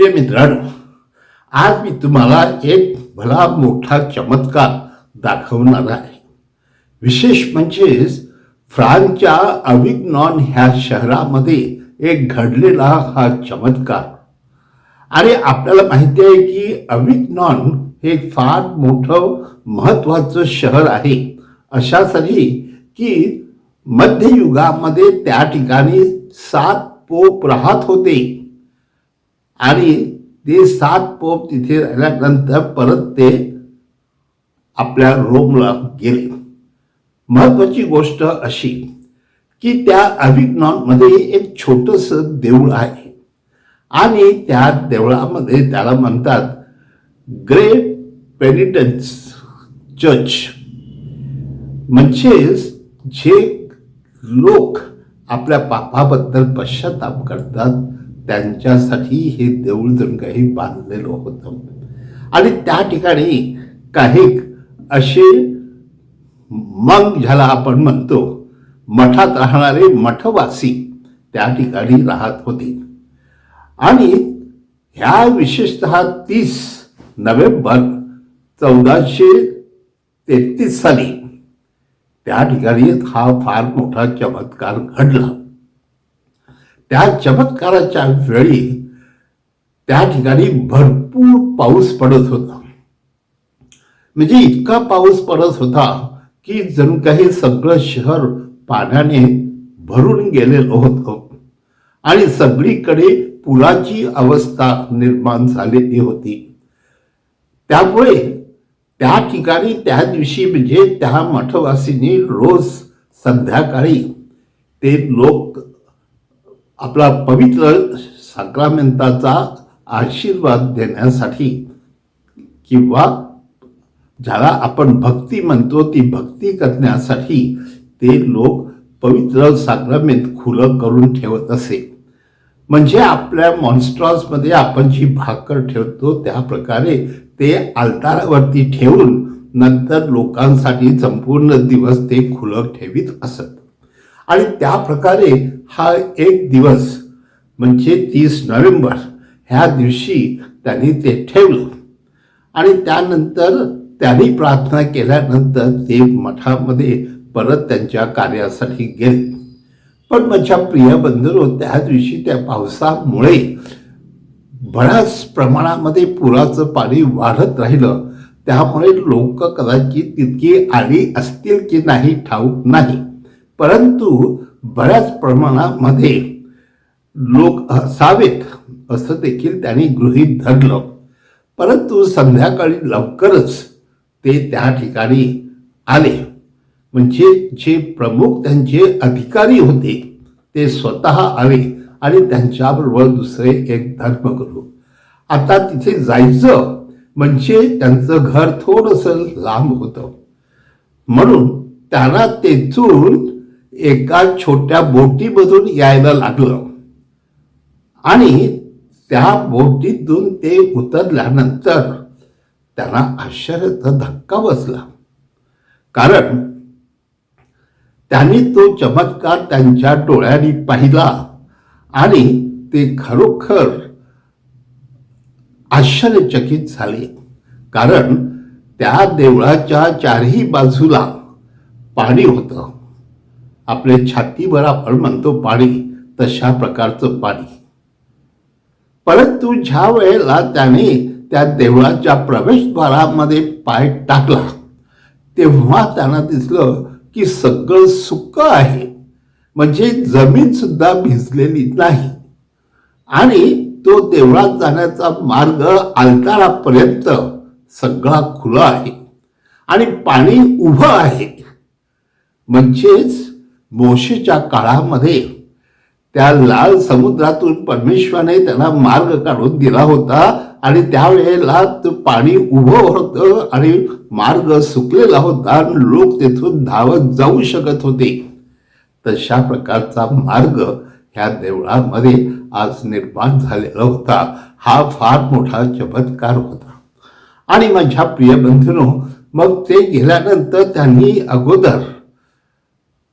प्रिय मित्रांनो आज मी तुम्हाला एक भला मोठा चमत्कार दाखवणार आहे. विशेष म्हणजेच फ्रान्सच्या अविग्नॉन ह्या शहरामध्ये एक घडलेला हा चमत्कार. आणि आपल्याला माहिती आहे की अविग्नॉन हे फार मोठं महत्वाचं शहर आहे. अशासाठी की मध्ययुगामध्ये त्या ठिकाणी सात पोप राहत होते. आणि ते सात पोप तिथे राहिल्यानंतर परत ते आपल्या रोमला गेले. महत्वाची गोष्ट अशी की त्या अविग्नॉनमध्ये एक छोटस देऊळ आहे. आणि त्या देवळामध्ये त्याला म्हणतात ग्रेट पेनिटन्स चर्च म्हणजेच जे लोक आपल्या पापाबद्दल पश्चाताप करतात त्यांच्यासाठी हे देऊळ जण काही बांधलेलं होतं. आणि त्या ठिकाणी काही असे मग ज्याला आपण म्हणतो मठात राहणारे मठवासी त्या ठिकाणी राहत होते. आणि ह्या विशेषत तीस नोव्हेंबर चौदाशे तेहतीस साली त्या ठिकाणी हा फार मोठा चमत्कार घडला. त्या चमत्काराच्या वेळी त्या ठिकाणी भरपूर पाऊस पडत होता. म्हणजे इतका पाऊस पडत होता की जणू काही सगळं शहर पाण्याने भरून गेलेलं होतं. आणि सगळीकडे पुलाची अवस्था निर्माण झालेली होती. त्यामुळे त्या ठिकाणी त्या दिवशी म्हणजे त्या मठवासींनी रोज संध्याकाळी ते लोक आपला पवित्र साक्रामेंताचा आशीर्वाद देण्यासाठी किंवा ज्याला आपण भक्ती म्हणतो ती भक्ती करण्यासाठी ते लोक पवित्र साक्रामेंत खुलं करून ठेवत असे. म्हणजे आपल्या मॉन्स्ट्रॉन्समध्ये आपण जी भाकर ठेवतो त्या प्रकारे ते अल्तारावरती ठेवून नंतर लोकांसाठी संपूर्ण दिवस ते खुलं ठेवीत असत. आणि त्या प्रकारे हा एक दिवस म्हणजे तीस नोव्हेंबर ह्या दिवशी त्यांनी ते ठेवलं. आणि त्यानंतर त्यांनी प्रार्थना केल्यानंतर ते मठामध्ये परत त्यांच्या कार्यासाठी गेले. पण माझ्या प्रिय बंधू त्या दिवशी त्या पावसामुळे बऱ्याच प्रमाणामध्ये पुराचं पाणी वाढत राहिलं. त्यामुळे लोक कदाचित तितकी आली असतील की नाही ठाऊक नाही. परंतु बऱ्याच प्रमाणामध्ये लोक असावेत असं देखील त्यांनी गृहीत धरलं. परंतु संध्याकाळी लवकरच ते त्या ठिकाणी आले. म्हणजे जे प्रमुख त्यांचे अधिकारी होते ते स्वतः आले आणि त्यांच्याबरोबर दुसरे एक धर्मगुरू. आता तिथे जायचं म्हणजे त्यांचं घर थोडंसं लांब होतं. म्हणून त्यांना तेथून एका छोट्या बोटीमधून यायला लागलं. आणि त्या बोटीतून ते उतरल्यानंतर त्यांना आश्चर्याचा धक्का बसला. कारण त्यांनी तो चमत्कार त्यांच्या डोळ्यांनी पाहिला आणि ते खरोखर आश्चर्यचकित झाले. कारण त्या देवळाच्या चारही बाजूला पाणी होतं. आपले छातीवर आपण म्हणतो पाणी तशा प्रकारचं पाणी. परंतु ज्या वेळेला त्याने त्या देवळाच्या प्रवेशद्वारामध्ये पाय टाकला तेव्हा त्यांना दिसलं की सगळं सुक्क आहे. म्हणजे जमीन सुद्धा भिजलेली नाही. आणि तो देवळात जाण्याचा मार्ग आलतारापर्यंत सगळा खुला आहे. आणि पाणी उभं आहे. म्हणजेच मोशेच्या काळामध्ये त्या लाल समुद्रातून परमेश्वराने त्यांना मार्ग काढून दिला होता आणि त्यावेळेला पाणी उभं होतं आणि मार्ग सुकलेला होता आणि लोक तेथून धावत जाऊ शकत होते. तशा प्रकारचा मार्ग ह्या देवळामध्ये आज निर्माण झालेला होता. हा फार मोठा चमत्कार होता. आणि माझ्या प्रिय बंधूनो मग ते गेल्यानंतर त्यांनी अगोदर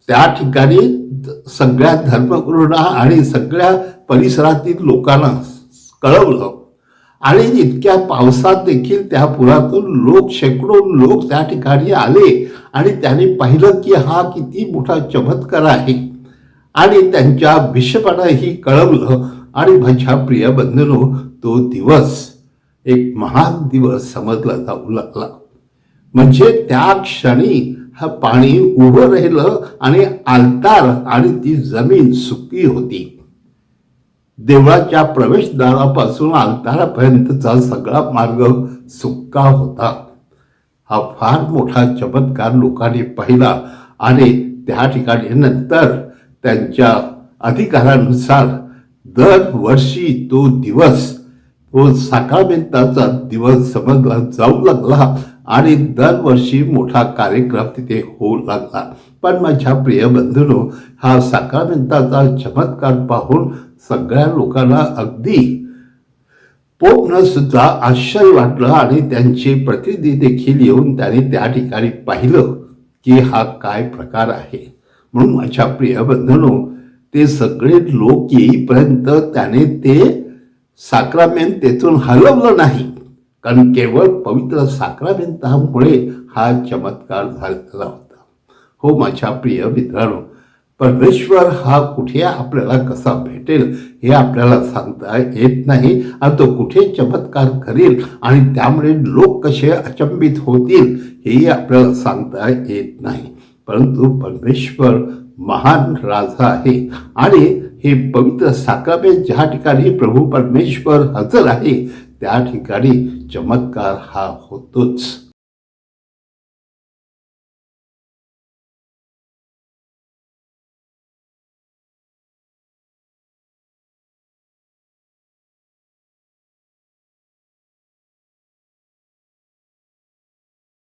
त्या ठिकाणी सगळ्या धर्मगुरूंना आणि सगळ्या परिसरातील लोकांना कळवलं. आणि इतक्या पावसात देखील त्या पुरातून लोक शेकडो लोक त्या ठिकाणी आले आणि त्यांनी पाहिलं की हा किती मोठा चमत्कार आहे. आणि त्यांच्या विषपणाही कळवलं. आणि माझ्या प्रिय बंधनो तो दिवस एक महान दिवस समजला जाऊ लागला. म्हणजे त्या क्षणी पाणी उभं राहिलं आणि आलतार आणि ती जमीन सुकी होती. देवळाच्या प्रवेशद्वारापासून आलतारापर्यंतचा सगळा मार्ग सुक्का होता. हा फार मोठा चमत्कार लोकांनी पाहिला आणि त्या ठिकाणी नंतर त्यांच्या अधिकारानुसार दरवर्षी तो दिवस तो साकामेंताचा दिवस समजला जाऊ लागला आणि दरवर्षी मोठा कार्यक्रम तिथे होऊ लागला. पण माझ्या प्रिय बंधूनो हा साकामेंताचा चमत्कार पाहून सगळ्या लोकांना अगदी पोपनं सुद्धा आश्चर्य वाटलं आणि त्यांचे प्रतिनिधी देखील येऊन त्याने त्या ठिकाणी पाहिलं की हा काय प्रकार आहे. म्हणून माझ्या प्रिय बंधनो ते सगळे लोक येईपर्यंत त्याने ते साक्रामेंट तेथून हलवलं नाही. कारण केवळ पवित्र साक्रामेंतामुळे हा चमत्कार झालेला होता. हो माझ्या प्रिय मित्रांनो परमेश्वर हा कुठे आपल्याला कसा भेटेल हे आपल्याला सांगता येत नाही आणि तो कुठे चमत्कार करेल आणि त्यामुळे लोक कसे अचंबित होतील हेही आपल्याला सांगता येत नाही. परंतु परमेश्वर महान राजा आहे आणि हे पवित्र साक्रामेंट ज्या ठिकाणी प्रभू परमेश्वर हजर आहे त्या ठिकाणी चमत्कार हा होतोच.